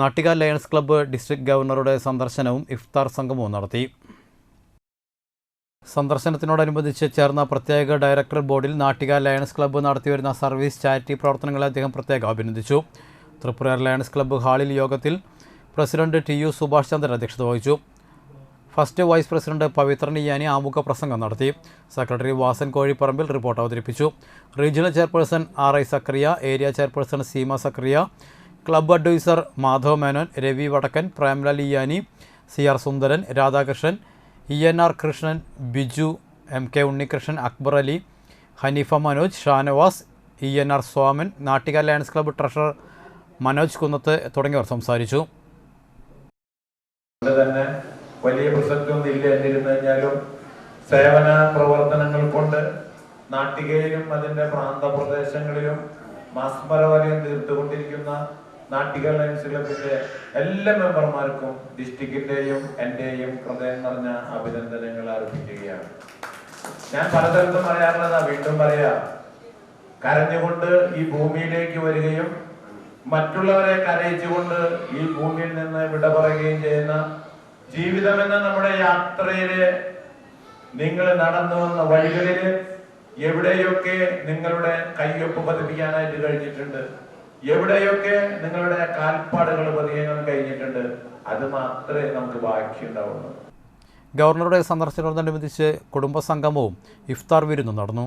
Nattika lions club district ഗവർണറുടെ സന്ദർശനവും ഇഫ്താർ സംഗമവും നടത്തി. സന്ദർശനത്തിനോടനുബന്ധിച്ച് ചേർന്ന പ്രത്യേക ഡയറക്ടർ ബോർഡിൽ നാട്ടിക ലയൺസ് ക്ലബ്ബ് നടത്തിവരുന്ന സർവീസ് ചാരിറ്റി പ്രവർത്തനങ്ങളെ അദ്ദേഹം പ്രത്യേകം അഭിനന്ദിച്ചു. ത്രിപുര ലയൺസ് ക്ലബ്ബ് ഹാളിൽ യോഗത്തിൽ president T U Subhash Chandran അധ്യക്ഷത വഹിച്ചു. First vice president Pavithran Iyani ആമുഖ പ്രസംഗം നടത്തി. സെക്രട്ടറി വാസൻ കോഴിപ്പറമ്പിൽ റിപ്പോർട്ട് അവതരിപ്പിച്ചു. Regional chairperson R I Zakariya area chairperson Seema Zakariya club adviser Madhav Menon Ravi Vadakkan Premlal Iyani C R Sundaran Radhakrishnan E N R Krishnan Biju M K Unnikrishnan Akbar Ali Hanifa Manoj Shanavas E N R Swaman Nattika lions club treasurer Manoj Kunnath തുടങ്ങിയവർ സംസാരിച്ചു. തന്നെ വലിയ പ്രസക്തിയൊന്നും ഇല്ല സേവന പ്രവർത്തനങ്ങൾ കൊണ്ട് നാട്ടികയിലും അതിന്റെ പ്രാന്തപ്രദേശങ്ങളിലും മാസ്മരവലയം തീർത്തുകൊണ്ടിരിക്കുന്ന Nattika lions ക്ലബിന്റെ എല്ലാ മെമ്പർമാർക്കും ഡിസ്ട്രിക്റ്റിന്റെയും എന്റെയും ഹൃദയം നിറഞ്ഞ അഭിനന്ദനങ്ങൾ അർപ്പിക്കുകയാണ്. ഞാൻ പലതരത്തും പറയാറുള്ളതാ വീണ്ടും പറയാ കരഞ്ഞുകൊണ്ട് ഈ ഭൂമിയിലേക്ക് വരികയും മറ്റുള്ളവരെ കരയിച്ചുകൊണ്ട് ഈ ഭൂമിയിൽ നിന്ന് വിട പറയുകയും ചെയ്യുന്ന ജീവിതം എന്ന നമ്മുടെ യാത്രയിൽ നിങ്ങൾ നടന്നു വന്ന വഴികളിൽ എവിടെയൊക്കെ നിങ്ങളുടെ കയ്യൊപ്പ് പതിപ്പിക്കാനായിട്ട് കഴിഞ്ഞിട്ടുണ്ട്? എവിടെയൊക്കെ നിങ്ങളുടെ കാൽപ്പാടുകൾ പതിയാൻ കഴിഞ്ഞിട്ടുണ്ട് അത് മാത്രമേ നമുക്ക് ബാക്കിയുണ്ടാവുള്ളൂ. ഗവർണറുടെ സന്ദർശനത്തോടനുബന്ധിച്ച് കുടുംബസംഗമവും ഇഫ്താർ വിരുന്നും നടന്നു.